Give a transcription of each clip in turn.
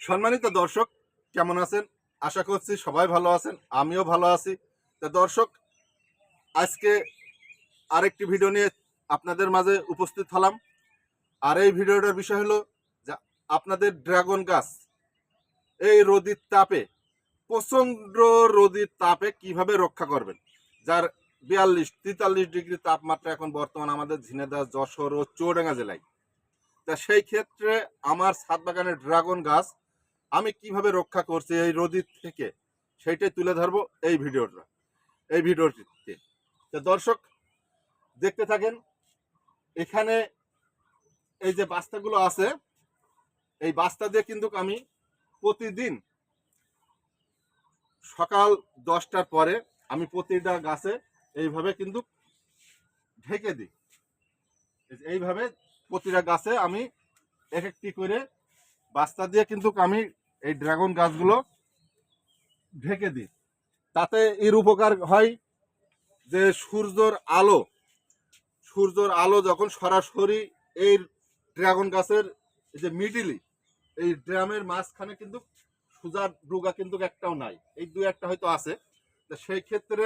সম্মানিত দর্শক, কেমন আছেন? আশা করছি সবাই ভালো আছেন, আমিও ভালো আছি। তো দর্শক, আজকে আরেকটি ভিডিও নিয়ে আপনাদের মাঝে উপস্থিত হলাম। আর এই ভিডিওটার বিষয় হলো যে আপনাদের ড্রাগন গাছ, এই রোদির তাপে, প্রচণ্ড রোদির তাপে কীভাবে রক্ষা করবেন? যার বিয়াল্লিশ, তেতাল্লিশ ডিগ্রি তাপমাত্রা এখন বর্তমান আমাদের ঝিনেদা যশোর ও চৌডাঙ্গা জেলায়। তা সেই ক্ষেত্রে আমার ছাদ বাগানের ড্রাগন গাছ আমি কীভাবে রক্ষা করছি এই রোদির থেকে, সেইটাই তুলে ধরবো এই ভিডিওটা, এই ভিডিওটিতে। তো দর্শক, দেখতে থাকেন, এখানে এই যে বাস্তাগুলো আছে, এই বাস্তা দিয়ে কিন্তু আমি প্রতিদিন সকাল দশটার পরে আমি প্রতিটা গাছে এইভাবে কিন্তু ঢেকে দিই। এইভাবে প্রতিটা গাছে আমি এক একটি করে বাস্তা দিয়ে কিন্তু আমি এই ড্রাগন গাছগুলো ঢেকে দিই। তাতে এর উপকার হয় যে সূর্যর আলো সূর্যর আলো যখন সরাসরি এই ড্রাগন গাছের যে মিডিলি, এই ড্রামের মাঝখানে কিন্তু সুজা ডুগা কিন্তু একটাও নাই। এই দু একটা হয়তো আছে। সেই ক্ষেত্রে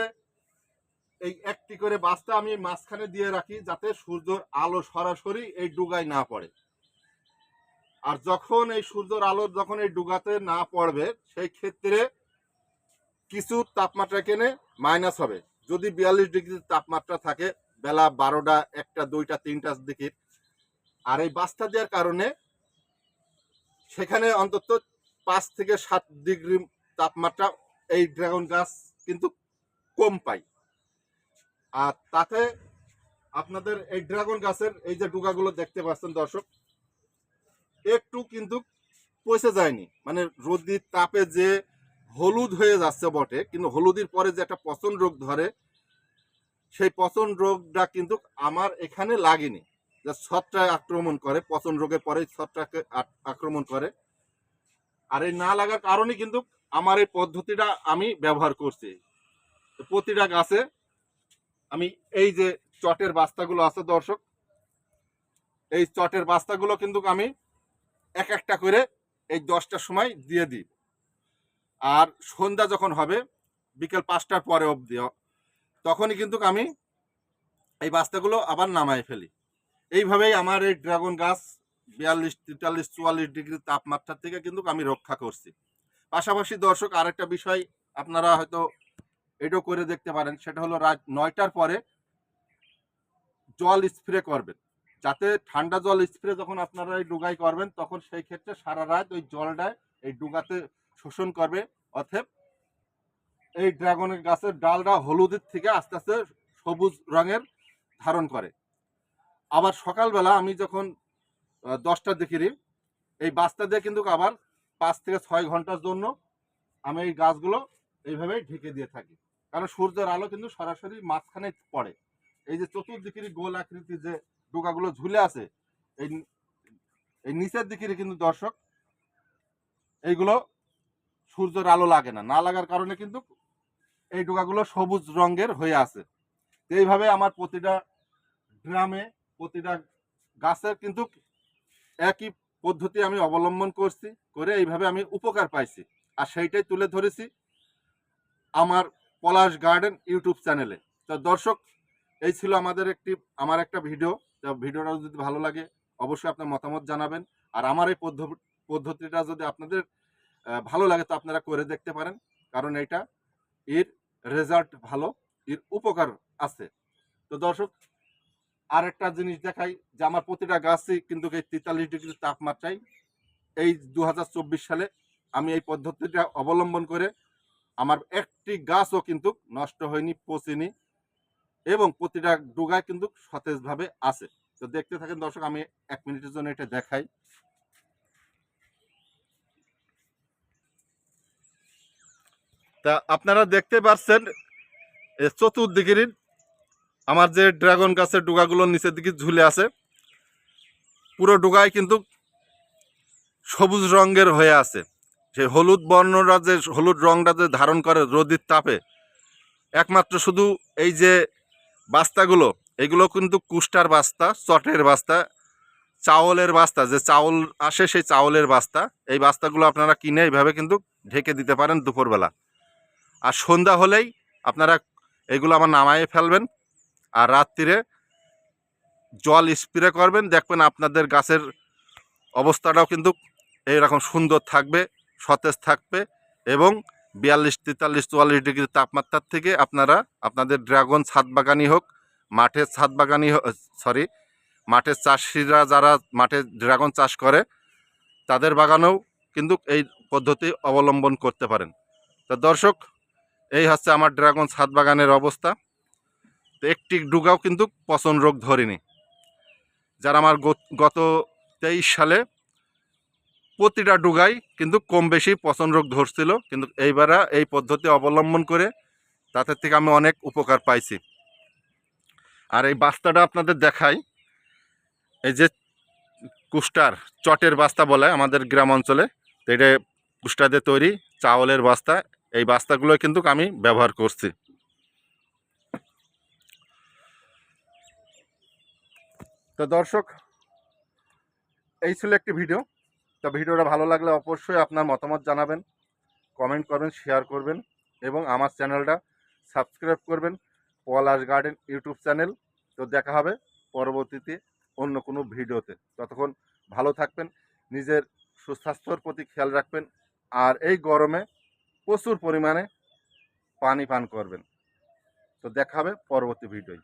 এই একটি করে বাস্তা আমি মাঝখানে দিয়ে রাখি যাতে সূর্যর আলো সরাসরি এই ডুগায় না পড়ে। আর যখন এই সূর্যের আলো যখন এই ডুগাতে না পড়বে, সেই ক্ষেত্রে কিছু তাপমাত্রা কেনে মাইনাস হবে। যদি বিয়াল্লিশ ডিগ্রি তাপমাত্রা থাকে, বেলা বারোটা, একটা, দুইটা তিনটার দিকে। আর এই বাস্তা দেওয়ার কারণে সেখানে অন্তত পাঁচ থেকে সাত ডিগ্রি তাপমাত্রা এই ড্রাগন গাছ কিন্তু কম পায়। আর তাতে আপনাদের এই ড্রাগন গাছের এই যে ডুগাগুলো দেখতে পাচ্ছেন দর্শক একটু কিন্তু পচে যায়নি। মানে রোদির তাপে যে হলুদ হয়ে যাচ্ছে বটে, কিন্তু হলুদের পরে যে একটা পচন রোগ ধরে, সেই পচন রোগটা কিন্তু আমার এখানে লাগেনি। যে ছত্রাক আক্রমণ করে, পচন রোগের পরে ছত্রাকে আক্রমণ করে। আর এই না লাগার কারণে কিন্তু আমার এই পদ্ধতিটা আমি ব্যবহার করছি। প্রতিটা গাছে আমি এই যে চটের বাস্তাগুলো আছে দর্শক, এই চটের বাস্তাগুলো কিন্তু আমি এক একটা করে এই দশটার সময় দিয়ে দিই। আর সন্ধ্যা যখন হবে, বিকেল পাঁচটার পরে অবধি, তখনই কিন্তু আমি এই বাস্তাগুলো আবার নামায় ফেলি। এইভাবেই আমার এই ড্রাগন গাছ বিয়াল্লিশ, তেতাল্লিশ, চুয়াল্লিশ ডিগ্রি তাপমাত্রা থেকে কিন্তু আমি রক্ষা করছি। পাশাপাশি দর্শক, আরেকটা বিষয় আপনারা হয়তো এটাও করে দেখতে পারেন, সেটা হলো রাত নয়টার পরে জল স্প্রে করবেন। যাতে ঠান্ডা জল স্প্রে যখন আপনারা এই ডুগাই করবেন, তখন সেই ক্ষেত্রে সারা রাত ওই জলটায় এই ডুগাতে শোষণ করবে। অথব এই ড্রাগনের গাছের ডালটা হলুদের থেকে আস্তে আস্তে সবুজ রঙের ধারণ করে। আবার সকালবেলা আমি যখন দশটার দিকে এই বাস্তা দিয়ে কিন্তু আবার পাঁচ থেকে ছয় ঘণ্টার জন্য আমি এই গাছগুলো এইভাবেই ঢেকে দিয়ে থাকি। কারণ সূর্যের আলো কিন্তু সরাসরি মাঝখানে পড়ে। এই যে চতুর্দিকেরই গোল আকৃতি যে ডোকাগুলো ঝুলে আছে। এই এই নিচের দিকের কিন্তু দর্শক, এইগুলো সূর্যের আলো লাগে না। না লাগার কারণে কিন্তু এই ডোকাগুলো সবুজ রঙের হয়ে আছে। এইভাবে আমার প্রতিটা গ্রামে, প্রতিটা গাছের কিন্তু একই পদ্ধতি আমি অবলম্বন করছি, করে এইভাবে আমি উপকার পাইছি। আর সেইটাই তুলে ধরেছি আমার পলাশ গার্ডেন ইউটিউব চ্যানেলে। তো দর্শক, এই ছিল আমাদের একটি আমার একটা ভিডিও। তো ভিডিওটা যদি ভালো লাগে, অবশ্যই আপনার মতামত জানাবেন। আর আমার এই পদ্ধ- পদ্ধতিটা যদি আপনাদের ভালো লাগে তো আপনারা করে দেখতে পারেন। কারণ এটা এর রেজাল্ট ভালো, এর উপকার আছে। তো দর্শক আর একটা জিনিস দেখাই যে আমার প্রতিটা গাছই কিন্তু এই তেতাল্লিশ ডিগ্রি তাপমাত্রায় এই দু হাজার চব্বিশ সালে আমি এই পদ্ধতিটা অবলম্বন করে আমার একটি গাছও কিন্তু নষ্ট হয়নি, পচেনি। এবং প্রতিটা ডুগায় কিন্তু সতেজভাবে আছে। তো দেখতে থাকেন দর্শক, আমি এক মিনিটের জন্য এটা দেখাই। তা আপনারা দেখতে পাচ্ছেন চতুর্দিকের আমার যে ড্রাগন গাছের ডুগাগুলো নিচের দিকে ঝুলে আছে, পুরো ডুগায় কিন্তু সবুজ রঙের হয়ে আছে। সেই হলুদ বর্ণরা যে, হলুদ রংটা যে ধারণ করে রোদির তাপে, একমাত্র শুধু এই যে বাস্তাগুলো, এগুলো কিন্তু কুষ্টার বাস্তা, চটের বাস্তা, চাউলের বাস্তা, যে চাউল আসে সেই চাউলের বাস্তা, এই বাস্তাগুলো আপনারা কিনে এইভাবে কিন্তু ঢেকে দিতে পারেন দুপুরবেলা। আর সন্ধ্যা হলেই আপনারা এগুলো আমার নামায়ে ফেলবেন আর রাত্রিরে জল স্প্রে করবেন, দেখবেন আপনাদের গাছের অবস্থাটাও কিন্তু এইরকম সুন্দর থাকবে, সতেজ থাকবে এবং বিয়াল্লিশ, তেতাল্লিশ, চুয়াল্লিশ ডিগ্রি তাপমাত্রার থেকে আপনারা আপনাদের ড্রাগন ছাদ বাগানই হোক মাঠের ছাদ বাগানি সরি মাঠের চাষিরা যারা মাঠে ড্রাগন চাষ করে, তাদের বাগানেও কিন্তু এই পদ্ধতি অবলম্বন করতে পারেন। তো দর্শক, এই হচ্ছে আমার ড্রাগন ছাদ বাগানের অবস্থা। তো একটি ডুগাও কিন্তু পচন রোগ ধরেনি। যারা আমার গত তেইশ সালে প্রতিটা ডুগাই কিন্তু কম বেশি পচন রোগ ধরছিল, কিন্তু এইবারা এই পদ্ধতি অবলম্বন করে তাদের থেকে আমি অনেক উপকার পাইছি। আর এই বাস্তাটা আপনাদের দেখাই। এই যে কুষ্টার, চটের বাস্তা বলে আমাদের গ্রাম অঞ্চলে, তো এটা কুষ্টা দিয়ে তৈরি চাউলের বাস্তা। এই বাস্তাগুলো কিন্তু আমি ব্যবহার করছি। তো দর্শক, এই ছিল একটি ভিডিও। তো ভিডিওটা ভালো লাগলে অবশ্যই আপনার মতামত জানাবেন কমেন্ট করবেন শেয়ার করবেন এবং আমার চ্যানেলটা সাবস্ক্রাইব করবেন, পলাশ গার্ডেন ইউটিউব চ্যানেল তো দেখা হবে পরবর্তীতে অন্য কোনো ভিডিওতে। ততক্ষণ ভালো থাকবেন, নিজের সুস্বাস্থ্যর প্রতি খেয়াল রাখবেন আর এই গরমে প্রচুর পরিমাণে পানি পান করবেন। তো দেখা হবে পরবর্তী ভিডিওয়।